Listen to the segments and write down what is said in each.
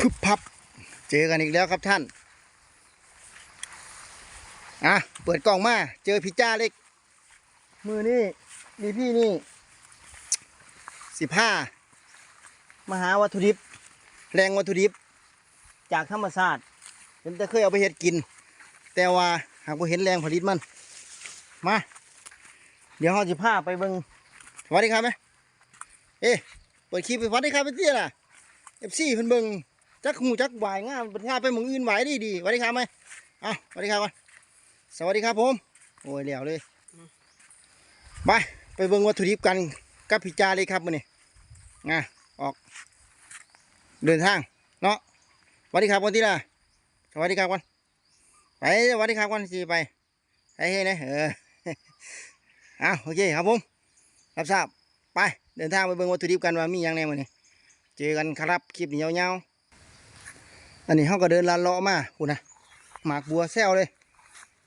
พึบพับ เจอกันอีกแล้วครับท่าน อะ เปิดกล่องมา เจอพี่จ้าเล็ก มือนี่มีพี่นี่สิบห้ามหาวัตถุดิบ แรงวัตถุดิบ จากธรรมชาสติเห็นแต่เคยเอาไปเฮ็ดกิน แต่ว่าหากบ่เห็นแรงผลิตมัน มา เดี๋ยวเราจะพาไปเบิงสวัสดีครับไหมเอ๊ะเปิดคลิปไปสวัสดีครับไปเตี้ยล่ะเอฟซีเพิ่นเบิง จักหูจักวายง่ามเป็นงานไปมองอื่นไหวดีดีสวัสดีครับไหมอ้าสวัสดีครับก่อนสวัสดีครับผม โอ้ยแล้วเลยไปไปเบิงวัตถุดิบกันกับพี่จาเลยครับมื้อนี้งาออก เดินทางเนาะสวัสดีครับก่อนที่ล่ะสวัสดีครับก่อนไปสวัสดีครับก่อนสิไปไปเฮ้ยนะเอออ้าวโอเคครับผมรับทราบไปเดินทางไปเบิ่งวัตถุดิบกันว่ามีอย่างแน่มื้อนี้เจอกันครับคลิปนี้ยาวๆ อันนี้เขาก็เดินลานเลาะมาคุณนะหมากบัวแซวเลย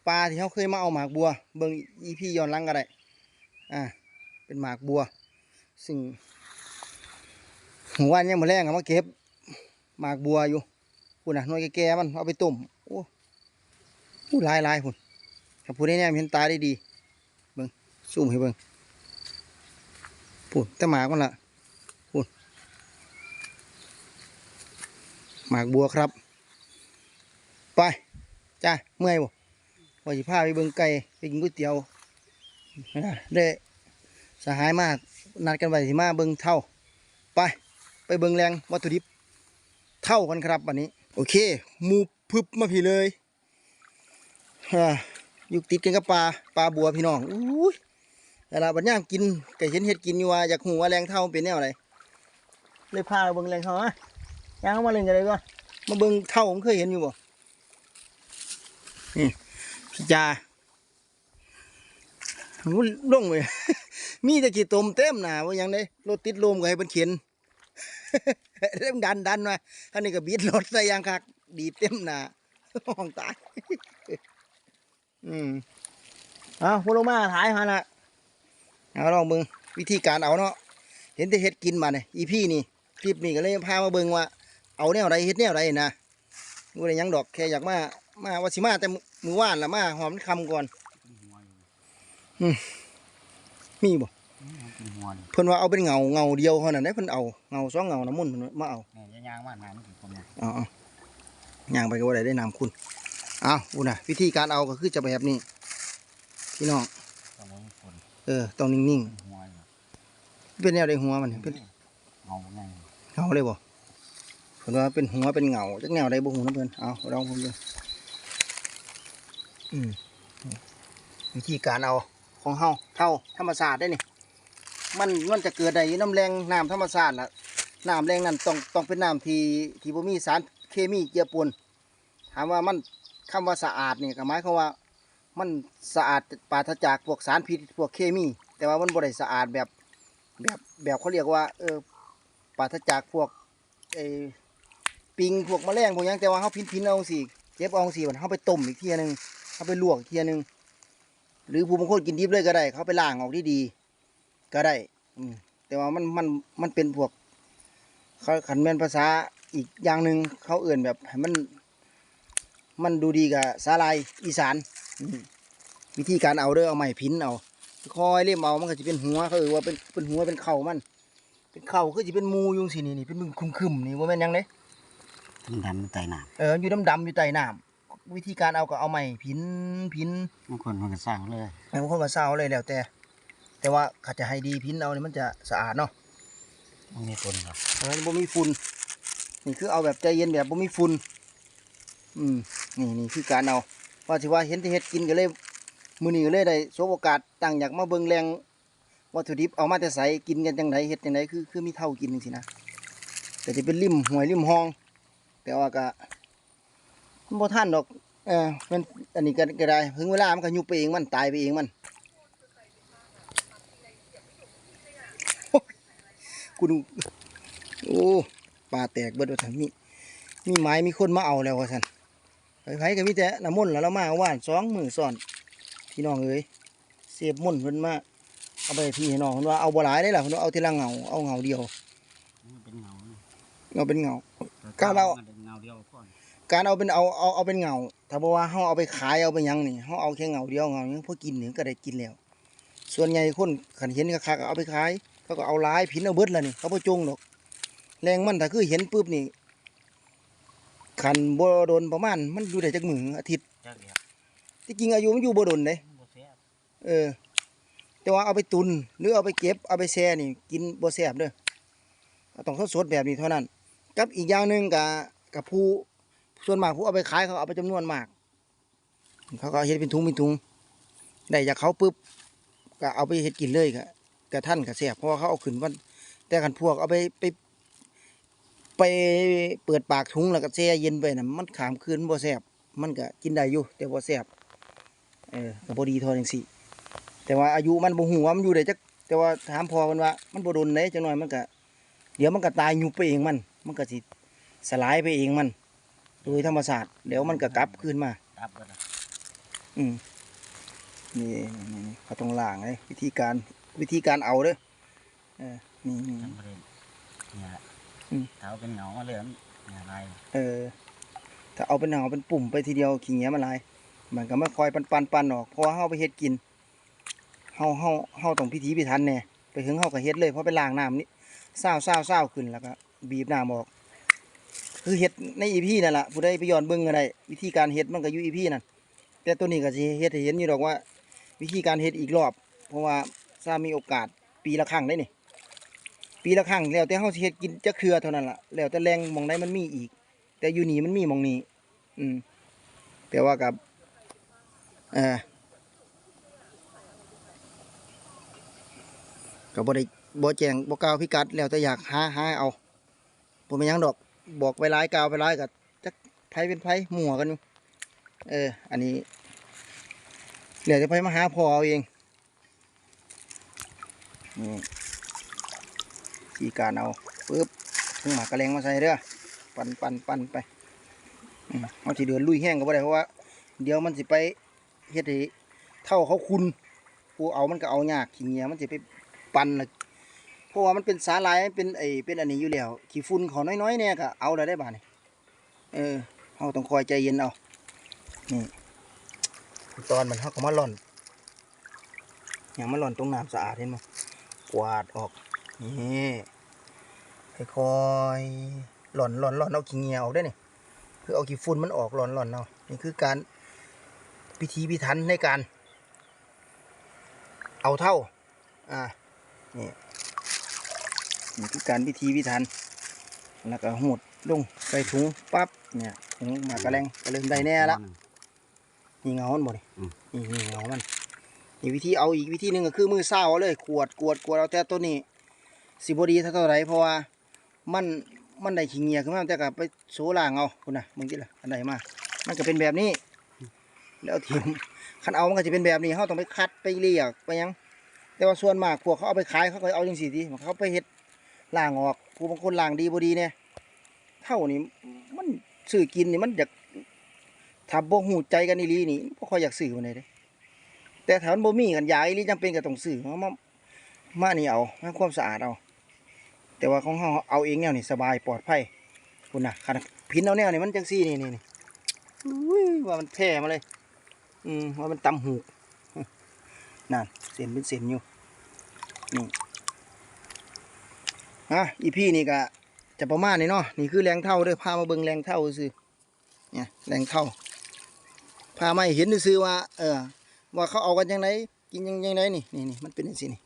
ปลาที่เขาเคยมาเอาหมากบัว เบิ่งอีพีย้อนหลังก็ได้อ่าเป็นหมากบัว ซึ่งหัววันยังมาแรงเอามาเก็บ หมากบัวอยู่คุณนะหน่วยแก่ๆมันเอาไปต้มโอ้โหลายลายคุณถ้าผู้ได้แน่เห็นตาได้ดีเบิ้งซูมให้เบิ่งพูดแต่หมากมันละพูด หมากบัวครับ ไปจ้าเมื่อยบ่ว่าสิพาไปเบิ่งไก่ไปกินก๋วยเตี๋ยวนะเด้สหายมากนัดกันไว้สิมาเบิ่งเท่า ไป ไปเบิ่งแรงวัตถุดิบเท่ากันครับวันนี้ โอเคมูพึบมาพี่เลยอ่าอยู่ติดกันกับปลาปลาบัวพี่น้องอุ้ยแต่ละบัดย่างกินไก็เห็นเห็ดกินอยู่ว่าอยากหูว่าแรงเท่าเป็นแนวอะไรเลยพาเบิ่งแรงเท่าอะ ย่างมาเล่นกันเลยก่อนมาเบิ่งเท่าผมเคยเห็นอยู่บ่นี่พี่จาหูลงเลย มีแต่กี่ตมเต็มหนาว่าหยังไดรถติดลมก็ให้เป็นเข็นเริ่มดันดันมาท่านนี้ก็บีดรถใส่ยางคัก ดีเต็มหนาห้องตาย อืมเอาพวกลงมาถ่ายมาละเอาลองเบิงวิธีการเอาเนาะ เห็นแต่เฮ็ดกินมาเนี่ยอีพี่นี่ คลิปนี้ก็เลยพามาเบิ่งว่า เอาแนวใดเฮ็ดแนวใดนะบ่ได้หยังดอกแค่อยากมามาว่าสิมาแต่มือว่านละมาหอมมันคำก่อนมีบ่เป็นหัวนี่เพิ่นว่าเอาเป็นเงาเงาเดียวเท่านั้นได้เพิ่นเอาเงาสองเงาน้ำมันต์เพิ่นมาเอาแม่ยางๆว่าน้ำมันถึงคนเนี่ยเอาเอาย่างไปก็บ่ได้ได้น้ำคุณเอาอุน่ะวิธีการเอาก็คือจะแบบนี้พี่น้องต้องมีคนเออต้องนิ่งเป็นหัวอยู่ๆเป็นแนวใดหัวมันเป็นเงาไงเงาเลยบ่ เพิ่นว่าเป็นหัวเป็นเงาจักแนวใดบ่ฮู้นะเพิ่อนเอาลองผมดูอืมวิธีการเอาของเฮาเท่าธรรมชาสติได้นี่มันมันจะเกิดได้อยู่น้ำแรงน้ำธรรมชาสติล่ะน้ำแรงนั้นต้องต้องเป็นน้ำที่ที่บ่มีสารเคมีเจือปนถามว่ามันคำว่าสะอาดนี่ก็หมายความว่ามันสะอาดปราศจากพวกสารพิษพวกเคมี แต่ว่ามันบ่ได้สะอาดแบบแบบแบบเขาเรียกว่าเออปราศจากพวกไอ ปิงพวกแมลงพวกยังแต่ว่าเขาพินพินเอาสิเจ็บเอาสิมันเขาไปต้มอีกเทียหนึงเขาไปลวกอีกเทียหนึงหรือผู้บางคนกินดิบเลยก็ได้ เขาไปล้างออกดีๆก็ได้ อืแต่ว่ามันมันมันเป็นพวกเขาขันแม่นภาษาอีกอย่างหนึ่งเขาเอื่นแบบให้มัน มันดูดีกับสาลายอีสานมวิธีการเอาเด้อเอาไม้พินเอาคอยเล่มเอามันก็จะเป็นหัวเขาเออว่าเป็นเป็นหัวเป็นเข่ามัน เป็นเข่าคือจะเป็นมูยุงสินี่นี่เป็นมึงคุ้มๆนี่ว่าแม่นยังเด้ มันดำมันไตหนามเอออยู่ดำๆอยู่ใต้น้ำวิธีการเอาก็เอาไม้พินพินบางคนมันก็สร้างเลยบางคนก็เศร้าเลยแล้วแต่ แต่ว่าถ้าจะให้ดีพินเอานี่มันจะสะอาดเนาะมันมีคนครับเพราะฉะนั้นบ่มีฝุ่นนี่คือเอาแบบใจเย็นแบบบ่มีฝุ่นอืมนี่นี่คือการเอาว่าสิว่าเห็นที่เฮ็ดกินก็เลยมื้อนี้ก็เลยได้สบโอกาสตั้งอยากมาเบิ่งแรงวัตถุดิบเอามาแต่ใสกินกันจังไดเฮ็ดจังไดคือคือมีเท่ากินจังซี่นะแต่จะเป็นริมห้วยริมห้อง แต่ว่าก็มันบ่ทันดอก เออมันอันนี้ก็ก็ได้ถึงเวลามันก็ยุบไปเองมันตายไปเองมันกูดูโอ้ปลาแตกเบิดว่าซั่นมีมีไม้มีคนมาเอาแล้วว่าซั่นไผๆก็มีแต่น้ำมนต์แล้วเรามาเอาว่านสองมือซ้อน พี่น้องเอ้ยเสียบมุ่นต์เพิ่นมาเอาไปให้พี่ให้น้องเพิ่นว่าเอาบ่หลายได้ล่ะเพิ่นว่าเอาทีละเงาเอาเงาเดียวมันเป็นเงานี่เงาเป็นเงาแต่การเอา เงาเดียวก่อนการเอาเป็นเอาเอาเอาเป็นเงาถ้าบอกว่าเฮาเอาไปขายเอาไปหยังนี่เฮาเอาแค่เงาเดียวเงาหยังพอกินนี่ก็ได้กินแล้ว ส่วนใหญ่คนขันเห็นคักๆก็เอาไปขายเขาก็เอาหลายผินเอาเบิดแล้วนี่เขาบ่จงดอก แรงมันถ้าคือเห็นปุ๊บนี่ขันบ่โดนประมาณมันอยู่ได้จักมื้ออาทิตย์จักเดียวที่จริงอายุมันอยู่บ่โดนเด้มันบ่แซ่บเออ แต่ว่าเอาไปตุนหรือเอาไปเก็บเอาไปแช่นี่ กินบ่แซ่บเด้อต้องสดๆแบบนี้เท่านั้น กับอีกอย่างหนึงกับ กับผู้ส่วนมากผู้เอาไปขายเขาเอาไปจำนวนมาก เขาก็เอาเฮ็ดเป็นถุงเป็นถุงได้จากเขาปุ๊บก็เอาไปเฮ็ดกินเลยก็กระท่านก็แซ่บเพราะว่าเขาเอาขึ้นวันแต่กันพวกเอาไปไปไปเปิดปากถุงแล้วก็แช่เย็นไปน่ะมันขามคืนบ่แซ่บมันก็กินได้อยู่แต่บ่แซ่บเออก็บ่ดีเท่าจังซี่แต่ว่าอายุมันบ่ฮู้ว่ามันอยู่ได้จักแต่ว่าถามพอเพิ่นว่า มันบ่โดนเด้จังหน่อยมันก็เดี๋ยวมันก็ตายอยุบไปเองมัน มันก็สิ สลายไปเองมัน โดยธรรมชาติเดี๋ยวมันก็กลับคืนมาตับก็ได้อืมนี่นี่นี่เขาต้องล้างเลยวิธีการวิธีการเอาเด้อเออนี่นี่ ทำประเด็นเนี่ยแหละอืม เท้าเป็นเงามาเลยมันเนี่ยอะไรเออ ถ้าเอาเป็นหนาวเป็นปุ่มไปทีเดียวขี้เหงี้ยมันหลาย มันก็ไม่คอยปันปันปันออกเพราะว่าเฮาไปเฮ็ดกินเฮาเฮาเฮาต้องพิถีพิถันแน่ไปถึงเฮาก็เฮ็ดเลยเพราะไปล้างน้ำนี่เศร้าเศร้าเศร้าขึ้นแล้วก็บีบน้ำออก คือเฮ็ดในอีพีนั่นแหละผู้ใดไปย้อนเบิ่งก็ได้วิธีการเฮ็ดมันก็อยู่อีพีนั่นแต่ตัวนี้ก็สิเฮ็ดเห็นอยู่ดอกว่า วิธีการเฮ็ดอีกรอบ เพราะว่าถ้ามีโอกาสปีละครั้งได้นี่ปีละครั้งแล้วแต่เฮาเฮ็ดกินจะเครือเท่านั้นล่ะแล้วแต่แรงมองใดมันมีอีก แต่อยู่นี่มันมีมองนี้ อืมแต่ว่ากับเออก็บ่ได้บ่แจงบ่กล่าวพิกัดแล้วแต่อยากหาหาเอาบ่เป็นหยังดอก บอกไว้ายกาวไปหลายก็จักไผเป็นไผหมัวกันอยู่เออ อันนี้เดี๋ยวจะไปมาหาพ่อเอาเองนี่กีการเอาปึ๊บถึงหมากกระเลงมาใส่เด้อปั่นปั่นปั่นไปเอาที่เดือนลุยแห้งก็บ่ได้เพราะว่า เดี๋ยวมันสิไปเฮ็ดให้เท่าเขาคุณผู้เอามันก็เอายากขี้เงียมันสิไปปั่นนะ เพราะว่ามันเป็นสาลายเป็นไอเป็นอันนี้อยู่แล้วขี้ฝุ่นเขาน้อยๆเนี่ยก็เอาแล้วได้บ่านี่เออเฮาต้องคอยใจเย็นเอานี่ตอนมันเฮาก็มาหล่อนอย่างมาหล่อนตรงน้ำสะอาดเห็นบ่กวาดออกนี่ค่อยๆหล่อนหล่อนหล่อนเอาขี้เงียออกได้อนี่คือเอาขี้ฝุ่นมันออกหล่อนหล่อนเนานี่คือการพิธีพิถันในการ เอาเท่า อ่านี่ นี่คือการพิธีพิถันแล้วก็หมดลงใส่ถุงปั๊บเนี่ยถุงหมากระแรงก็เริ่มได้แน่ละนี่เงามันบ่นี่อืมนี่นี่เงามันนี่วิธีเอาอีกวิธีหนึ่งก็คือมือเศร้าเอาเลยขวดกวดกวดเอาแต่ตัวนี้สิบดีเท่าเท่าไรเพราะว่ามันมันได้ขี้เหงียขึ้นมาแต่ก็ไปโซล่างเอาคุณน่ะมึงคิดละอันใดมามันก็เป็นแบบนี้ แล้วทีมคันเอามันก็จะเป็นแบบนี้เขาต้องไปคัดไปเรียกไปหยัง แต่ว่าส่วนมากพวกเขาเอาไปขายเขาก็เอาจังสี่ทีเขาไปเฮ็ด ล่างออกผู้บางคนล่างดีบดีเนี่ยเท่านี้มันซื้อกินนี่มันอยากถ้าบ่หูใจกันอีหลีนี่บ่คอยอยากซื้อมันเลยแต่ถ้ามันบ่มีกันยาอีหลีจำเป็นก็ต้องซื้อเอามามานี่เอาให้ความสะอาดเอาแต่ว่าของเฮาเอาเองแนวนี่สบายปลอดภัยคุณน่ะคันพินเอาแนวนี่มันจังซี่นี่นี่นี่ว่ามันแท้มาเลย อืมว่ามันตำหูนั่นเส้นเป็นเส้นอยู่นี่ะอีพี่นี่ก็จะประมาณนี้เนาะนี่คือแรงเท่าด้อพามาเบิ่งแรงเท่าซื่อเนี่ยแรงเท่าพามาให้เห็นซื่อว่า เออ ว่าเขาเอากันยังไงกินยังยังไงนี่นี่นี่มันเป็นอย่างนี้นี่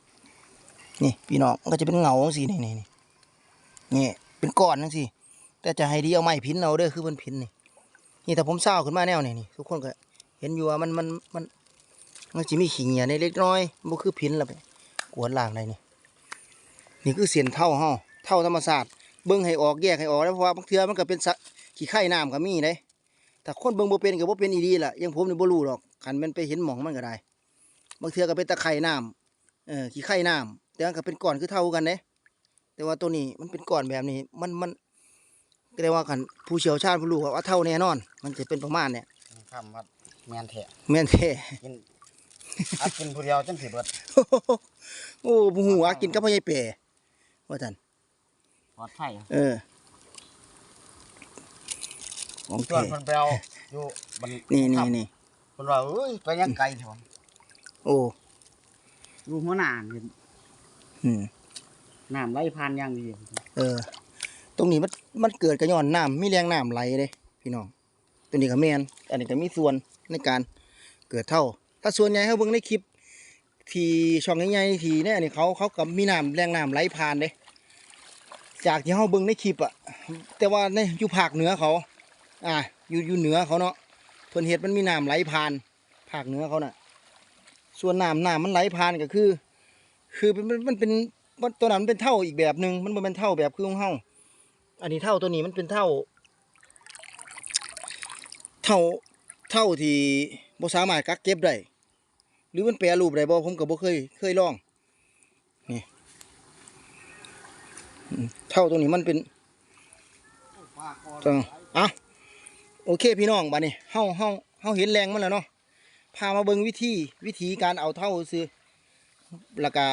นี่พี่น้องก็จะเป็นเงาจังซี่นี่นี่นี่นี่เป็นก้อนจังซี่แต่จะให้ดีเอาไม้พินเอาเด้อคือมันพินนี่นี่ถ้าผมเศร้าขึ้นมาแนวนี่นี่ทุกคนก็เห็นอยู่ว่ามันมันมันมันจะมีขี้เหงียในเล็กน้อยมันคือพินละไปกวนล่างได้นี่ นี่คือเสียนเท่าเฮาเท่าธรรมศาสตร์เบิ่งให้ออกแยกให้ออกแล้วเพราะว่าบางเทื่อมันก็เป็นสะขี้ไข่น้ำก็มีเด้แต่คนเบิ่งบ่เป็นก็บ่เป็นอีดีล่ะอยังผมนี่บ่รู้หรอกคันแมันไปเห็นหมองมันก็ได้ บางเทื่อก็เป็นตะไคร่น้ำเออขี้ไข่น้ำแต่มันก็เป็นก้อนคือเท่ากันเด้แต่ว่าตัวนี้มันเป็นก้อนแบบนี้มันมันก็ได้ว่าคันผู้เชี่ยวชาญผู้รู้ว่าเท่าแน่นอน มันจะเป็นประมาณเนี่ยคำว่าแมนแท้แม่นแท้กินอัดกินผู้เดียวจังสิเบิดโอ้ผู้หัวกินกับพ่อใหญ่เป๋ ว่าท่านปลอดภัยเออ ของส่วนแท้เพิ่นไปเอาอยู่บันนี่นี่นี่เพิ่นว่าเอ้ยไปยังไกลเถอะโอ้อยู่หัวหน้าเห็นอืมน้ำไหลผ่านอย่างดีเออ ตรงนี้มันมันเกิดกระย้อนน้ำมีแรงน้ำไหลเลยพี่น้องตัวนี้ก็แมนอันนี้ก็มีส่วนในการเกิดเท่า ถ้าส่วนใหญ่เขาเบิ่งในคลิป ที่ช่องใหญ่ๆที่เนี่ยนี่เขาเขากับมีน้ำแรงน้ำไหลผ่านเด้ จากที่เขาเบิ่งในคลิปอะแต่ว่าในอยู่ภาคเหนือเขา อ่า อยู่อยู่เหนือเขาเนาะเพิ่นเฮ็ดมันมีน้ำไหลผ่านภาคเหนือเขาน่ะ ส่วนน้ำน้ำมันไหลผ่านก็คือ คือมันมันมันเป็นมันตัวนั้นมันเป็นเท่าอีกแบบหนึ่งมันเป็นเท่าแบบคือของเฮาอันนี้เท่าตัวนี้มันเป็นเท่า เท่าเท่าที่บ่สามารถกักเก็บได้หรือมันแปรรูปได้บ่ผมก็บ่เคยเคยลองนี่อืม เท่าตัวนี้มันเป็นจังอะโอเคพี่น้องบัดนี้เฮาเฮาเฮาเห็นแรงมันแล้วเนาะพามาเบิงวิธีวิธีการเอาเท่าซื้อแล้วก็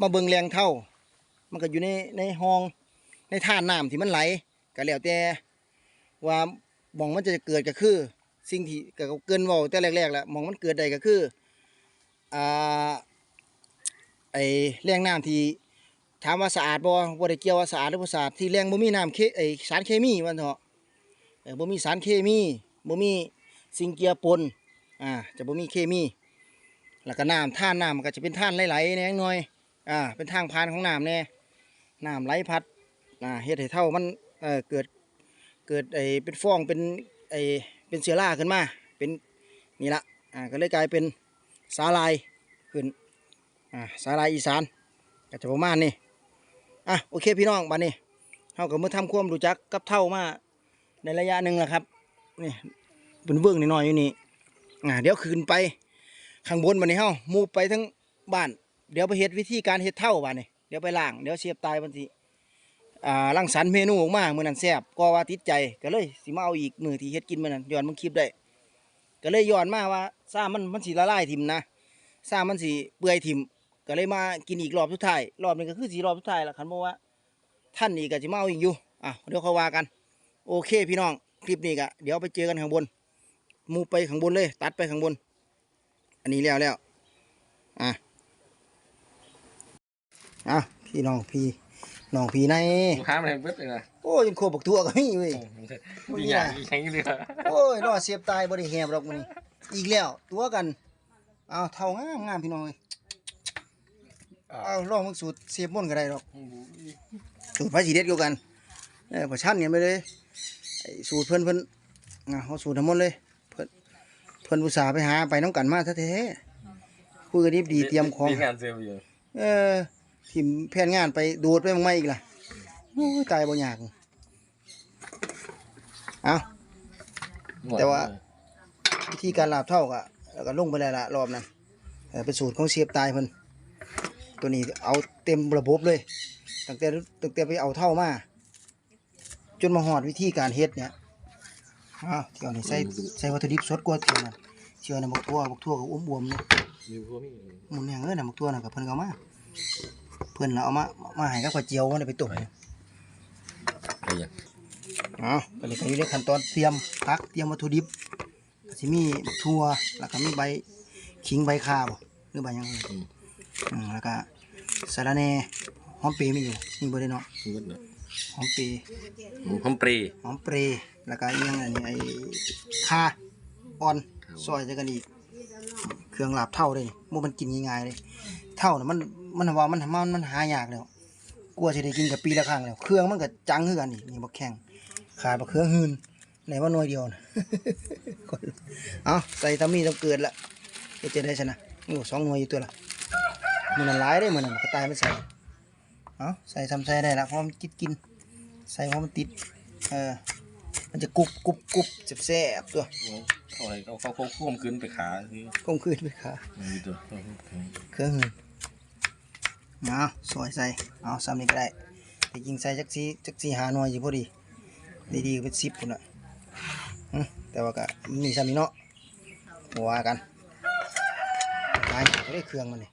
มาเบิงแรงเท่า มันก็อยู่ในในห้องในท่าน้ำที่มันไหลก็แล้วแต่ว่ามองมันจะเกิดก็คือ สิ่งที่ก็เกินว้าแต่แรกๆแหละมองมันเกิดได้ก็คืออ่าไอแรงน้ำที่ ถามว่าสะอาดบ่บ่ได้เกี่ยวว่าสะอาดหรือบ่สะอาดที่แรงบ่มีน้ำเคไอสารเคมีว่าเถอะเออบ่มีสารเคมีบ่มีสิ่งเจือปนอ่าจะบ่มีเคมี แล้วก็น้ำท่านน้ำมันก็จะเป็นท่านไหลๆแหน่หน่อยอ่าเป็นทางผ่านของน้ำแน่น้ำไหลพัดอ่าเฮ็ดให้เท่ามันเอ่อเกิดเกิดไอเป็นฟองเป็นไอเป็นเชื้อราขึ้นมาเป็นนี่ละอ่าก็เลยกลายเป็นสาลายขึ้นอ่าสาลายอีสานก็จะประมาณนี้ อะโอเคพี่น้องบัดนี้เฮาก็มาทำควมรู้จักกับเท่ามาในระยะหนึ่งแล้วครับนี่เป็นเบื้องนิดหน่อยอยู่นี่อ่าเดี๋ยวขึ้นไปข้างบนบัดนี้เฮามูไปทั้งบ้าน เดี๋ยวไปเฮ็ดวิธีการเฮ็ดเท่าบัดนี้เดี๋ยวไปล้างเดี๋ยวเสียบตายบันทีอ่ารังสรรเมนูออกมาเมื้อนั้นแซ่บก็ว่าติดใจก็เลยสิมาเอาอีกมือที่เฮ็ดกินเมื้อนั้นย้อนมึงคลิปได้ ก็เลยย้อนมาว่าซ่ามันมันสิละลายทิมนะซ่ามันสิเปื่อยทิม ก็เลยมากินอีกรอบสุดท้ายรอบนี้ก็คือสีรอบสุดท้ายแล้วคันบอกว่า ท่านนี่ก็จะมาเอาอีกอยู่อะเดี๋ยวเขาว่ากัน โอเคพี่น้องคลิปนี้ก็เดี๋ยวไปเจอกันข้างบนหมูไปข้างบนเลย ตัดไปข้างบน อันนี้แล้วแล้วอะอะพี่น้องพี่น้องพี่ในห้ามอะไรเบิดเลยนะโอ้ยยังโคบกทั่วก็มีเว้ยดีอย่างดีแข็งเลยอะโอ้ยรอเสียบตายบริแหบหรอกมันนี้อีกแล้ว ตัวกันเอาเท่างามงามพี่น้องเอ้ย เอาลองมึงสูตรเสียบม่นก็ได้หรอกสูตรพระสีเด็ดเกี่ยวกันเออพอชั่นเนี่ยไปเลยไอ้สูตรเพิ่นเพิ่นอะเขาสูตรทั้งหมดเลย เพิ่นเพิ่นอุตส่าห์ไปหาไปน้องกันมาแท้ๆคุยกันดีดีเตรียมของมีงานเซลล์อยู่เออทิมแผนงานไปดูดไปมั่งไม่อีกล่ะโอ้ยตายบ่อยากเอาแต่ว่าวิธีการลาบเท่าก็แล้วก็ลงไปแล้วละรอบนั้นเออเป็นสูตรของเสียบตายเพิ่น ตัวนี้เอาเต็มระบบเลย ตั้งแต่ตั้งแต่ไปเอาเท่ามา จนมาหอดวิธีการเฮ็ดเนี่ยอ้าวเที่ยวนี่ใส่ใส่วัตถุดิบสดกว่าเที่ยวนั้นเชื่อนะบักทั่วบักทั่วก็อ้วมบวมๆเนี่ยมีพวกมีหมุนแหงเอ้ยนะบักทั่วน่ะกับเพิ่นก็เอามา เพิ่นน่ะเอามา มาให้กับข้าวเจียวมันได้ไปต้มอะไรอย่างอ๋อก็เลยก็อยู่ในขั้นตอนเตรียมพักเตรียมวัตถุดิบก็สิมีบักทั่วแล้วก็มีใบขิงใบข่าบ่หรือใบหยังอื่น อืมแล้วก็สะระแหน่หอมเปรย์มีอยู่มีบ่ได้เนาะมีเบิดเนอะหอมเปรย์หมูพัมปรีหอมเปรย์แล้วก็อีกอยังอันนี้ไอ้ข่าอ่อนซอยจะกันอีกเครื่องลาบเท่าเลยนี่บ่มันกินง่ายๆเลยเท่าน่ะมันมันว่ามันมันมันหายากแล้วกลัวสิได้กินกับปีละครั้งแล้วเครื่องมันก็จังคือกันอีกนี่บักแข้งขาดบักเครื่องหืนไหนว่าหน่วยเดียวนะ เอาใส่ตามีต้องเกิดละเฮ็ดจะได้ชนะโอ้สองหน่วยอยู่ตัวละ มันนั้นหลายได้มันนั้นก็ตายไม่ใส่เอาใส่ทำใส่ได้ละเพราะมันกินกิน ใส่เพราะมันติด เออ มันจะกรุบกรุบกรุบแซ่บๆตัวเอาอะไรเอาเขาควบคุมขึ้นไปขาคือก้มคืนไปขามีตัวเครื่องหืนเอาซอยใส่ เอาซ้ำนี่ก็ได้แต่ยิงใส่จักสีจักสีหาหน่วยอยู่พอดี ดีๆก็เป็นสิบพุ่นอะอืมแต่ว่าก็มีซ้ำนี่เนาะบ่ว่ากันตายก็ได้เครื่องมันนี่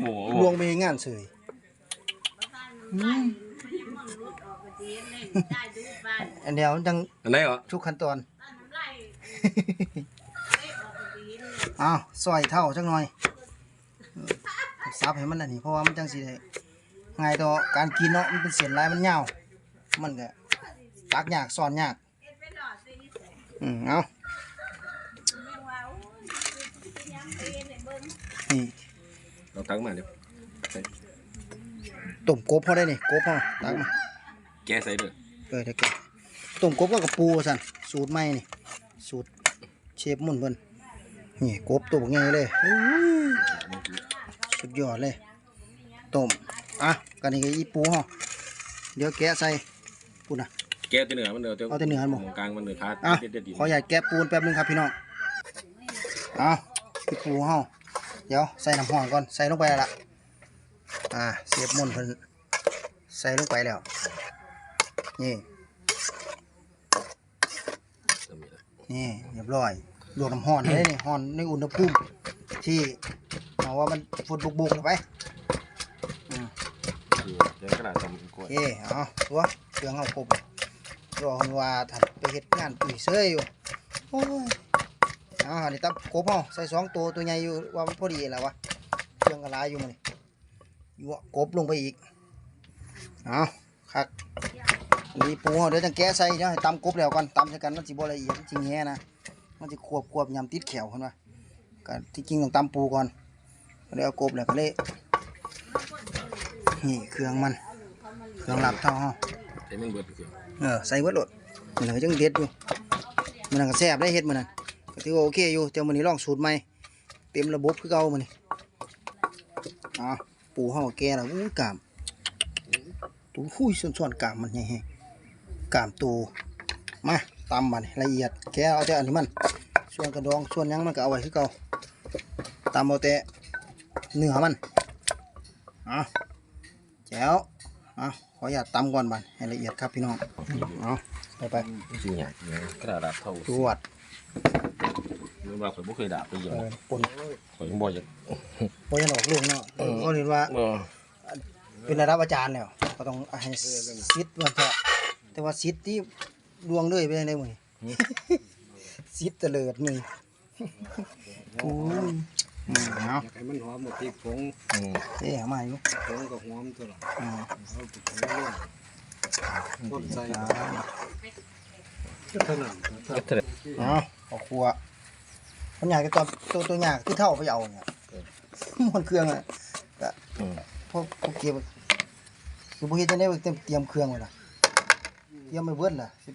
หมูลวงไปเฮ็ดงานเสยอืมอันเดียวมันจังอันไหนเหรอทุกขั้นตอนอ้าวซอยเท่าจังหน่อยเออซับให้มันอันนี้เพราะว่ามันจังสิได้ง่ายต่อการกินเนาะมันเป็นเส้นลายมันยาวมันก็ตักยากสอนยากอืมเอา นี่เราตั้งมาเดี๋ยวต้มกบพอได้นี่กบพอตักมาแกใส่เด้อเออเดี๋ยวแกต้มกบก็กับปูสั่นสูตรใหม่นี่ สูตรเชฟมุ่นเพิ่นนี่กบตัวบักใหญ่เลยอู้ยสุดยอดเลยต้มอะกันนี่ก็อีปูฮะเดี๋ยวแกะใส่ปูนะ แกตัวเหนือมันเด้อเอาแต่เนื้อมันบ่ตรงกลางมันเด้อขาดอะเด็ดเด็ดดีขออยากแกะปูนแป๊บนึงครับพี่น้องเอาอีปูเฮา เดี๋ยวใส่น้ำหอมก่อนใส่ลงไปแล้วล่ะอ่าเสียบมุ่นเพิ่นใส่ลงไปแล้ว นี่นี่เรียบร้อยลวกน้ำห้อนเลยนี่ห้อนในอุณหภูมิที่เอาว่ามันฟุดบุกๆเข้าไปอืมเดี๋ยวกระดาษทำกล้วยเอ้เอาตัวเครื่องเอาครบรอคนว่าถัดไปเฮ็ดงานปุ๋ยเสยอยู่โอ้ย เอาอันนี้ตับกบเอาใส่สองตัวตัวใหญ่อยู่ว่ามันพอดีแล้ววะเครื่องกระลายอยู่มันนี่อยู่อะกบลงไปอีกเอาคักอันนี้ปูเอาเดี๋ยวจะแกะใส่เดี๋ยวให้ตำกบแล้วก่อนตำใส่กันมันสิบ่ละเอียดจริงแง่นะมันจะควบควบยำติดแขวคนว่าก็ที่จริงต้องตำปูก่อนแล้วเอากบแล้วก็เละนี่เครื่องมันเครื่องหลับเท่าเฮาใส่มันเบิดคือเออใส่เบิดโลดมันก็จังเด็ดอยู่มันนนก็แซ่บได้เฮ็ดมันนั่น ก็ถือว่าโอเคอยู่แต่มื้อนี้ลองสูตรใหม่เต็มระบบคือเก่ามื้อนี้อ่าปูเฮาแก่แล้วอู้กามตูหุ้ยส่วนๆกามมันใหญ่แฮะกามตูมาตำมันละเอียดแกะเอาแต่อันนี้มันส่วนกระดองส่วนหยังมันก็เอาไว้คือเก่าตามเอาแต่เนื้อมันเอาแจ๋วเอาขออย่าตตำก่อนบันให้ละเอียดครับพี่น้องเอาไปไปจริงใหญ่กระดาษเท่าตรวจ มันว่าข่อยบ่เคยด่าไปเยี่ยเอมอปนข่อยยังบ่อยากพอจะออกลูกเนาะก็เรียนว่าเออเป็นระดับอาจารย์แล้วก็ต้องให้ซิดวันเถอะแต่ว่าซิดที่ดวงเลยไปได้หมดซิดเตลิดหนึ่งโอ้ยอืมเอาอยากให้มันหอมหมดพริกผงอืมเอ๊ะเอามาอยู่ผงกับหอมตัวละอืมเอาไปผงเรื่องต้นใส่เท่านั้นเอ็ดเท่าไหร่เอา เอาครัวมันอยากจะตัวตัวตัวอยากคือเท่าไปเอาเนี่ยมันเครื่องอะก็อืมพวกพวกเก็บคือพวกเฮ็ดจะได้เตรียมเตรียมเครื่องไว้ล่ะเตรียมไปเบิดล่ะสิ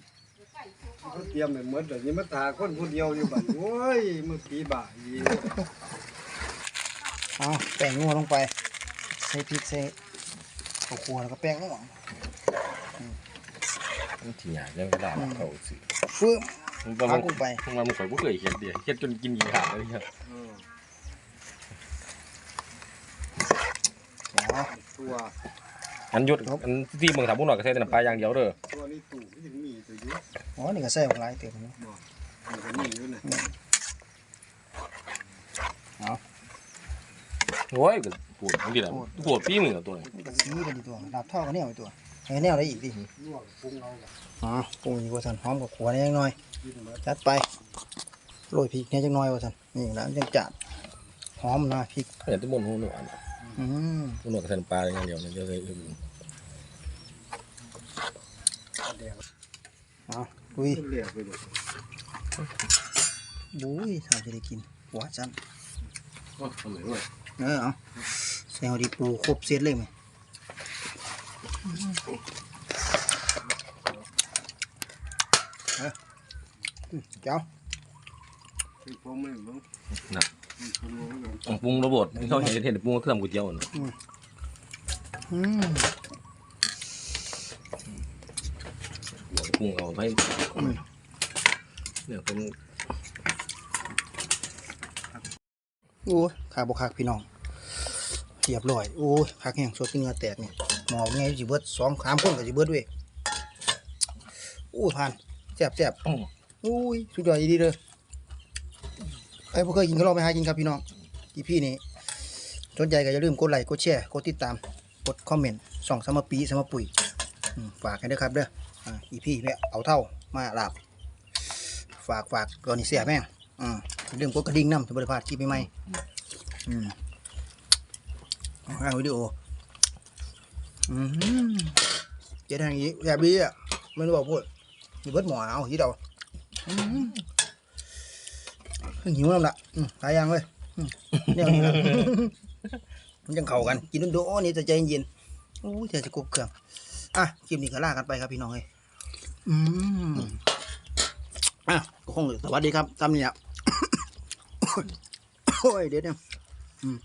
เขาเตรียมไปหมดเลยนี่มาตาคนผู้เดียวอยู่บัดโอ้ยมือปีบ่ายีเอาแป้งนัวลงไปใส่พริกใส่ข้าวคั่วแล้วก็แป้งนัวมันที่ใหญ่ยังกระดาษเท่าสิฟึ้ม มันประพัมากณลงไปมันว่ามันข่อยบ่เคยเฮ็ดเดียวเฮ็ดจนกินยีขาดเลยครับเอาตัวอันหยุดอันที่เมืองถามพวกหน่อยก็ใช้แต่น้ำปลาอย่างเดียวเด้อตัวนี้ตู่ที่ถึงมีตัวอยุ่อ๋อนี่ก็ใส่ออกหลายเต็มเนาะมันก็มีอยู่นะโอ้ยก็ปวดบางทีละปวดพี่มือกับตัวนี้นี่ก็สีกันดีตัวดาบเท่ากันแนวอีกตัว ให้แนวได้อีกดิลวกปรุงเอาแบบอ๋อปรุงอีกว่าสันหอมกับขัวนี่ยังน้อยกินหมดจัดไปโรยพริกเนี่ยจังน้อยว่าสันนี่แล้วจังจัดหอมนะพริกเห็นที่มุนหัวหนวดอืมหัวหนวดก็ใส่น้ำปลาอย่างเดียวเนี่ยจะใส่อื่นเอาดุยเหลียไปเลยบุ้ยถ้าจะได้กินหัวจันโอ้ทำไมด้วยเออเอาใส่เอาดีปูครบเสร็จเลยไหม เอออืมเจ้าคือผมไม่รู้นะมันปรุงเอาไว้ต้องปรุงระบบเขาเห็นเห็นปรุงเครื่องก๋วยเตี๋ยวน่ะอืมปรุงเอาไปเนี่ยเป็นโอ้ยขาบกคักพี่น้องเรียบร้อยโอ้ยคักแห้งสดที่เหงือแตกเนี่ย หมอไงสิเบิดสองสามคนก็สิเบิดเว้ยโอ้ยผ่านแซ่บแซ่บอืมอุ้ยสุดยอดดีเลยใครบ่เคยกินก็ลองไปหากินครับพี่น้องอีพี่นี่สนใจก็อย่าลืมกดไลค์กดแชร์กดติดตามกดคอมเมนต์ส่องสมปีสมปุ๋ยอืมฝากให้ด้วยครับเด้ออ่าอีพี่แม่เอาเท่ามาลาบฝากฝากก่อนนี่เสียแม่งอืมอย่าลืมกดกระดิ่งนำจะบริพลาดคลิปใหม่ๆอืมเอาวิดีโออืม เจ๊ทางนี้แบบนี้อะไม่รู้บอกพูดมีเบิดหมอเอาที่เดาอืมเพิ่งหิวแล้วล่ะอืมหลายอย่างเลยอืมเนี่ยนี่ล่ะมันยังเข้ากัน กินโดนๆนี่จะใจเย็นๆโอ้ยเดี๋ยวจะกบเครื่อง อะคลิปนี้ก็ลากันไปครับพี่น้องเอ้ยอืมอะก็คงสวัสดีครับตามนี้อะโอ้ยเดี๋ยวเนี่ยอืม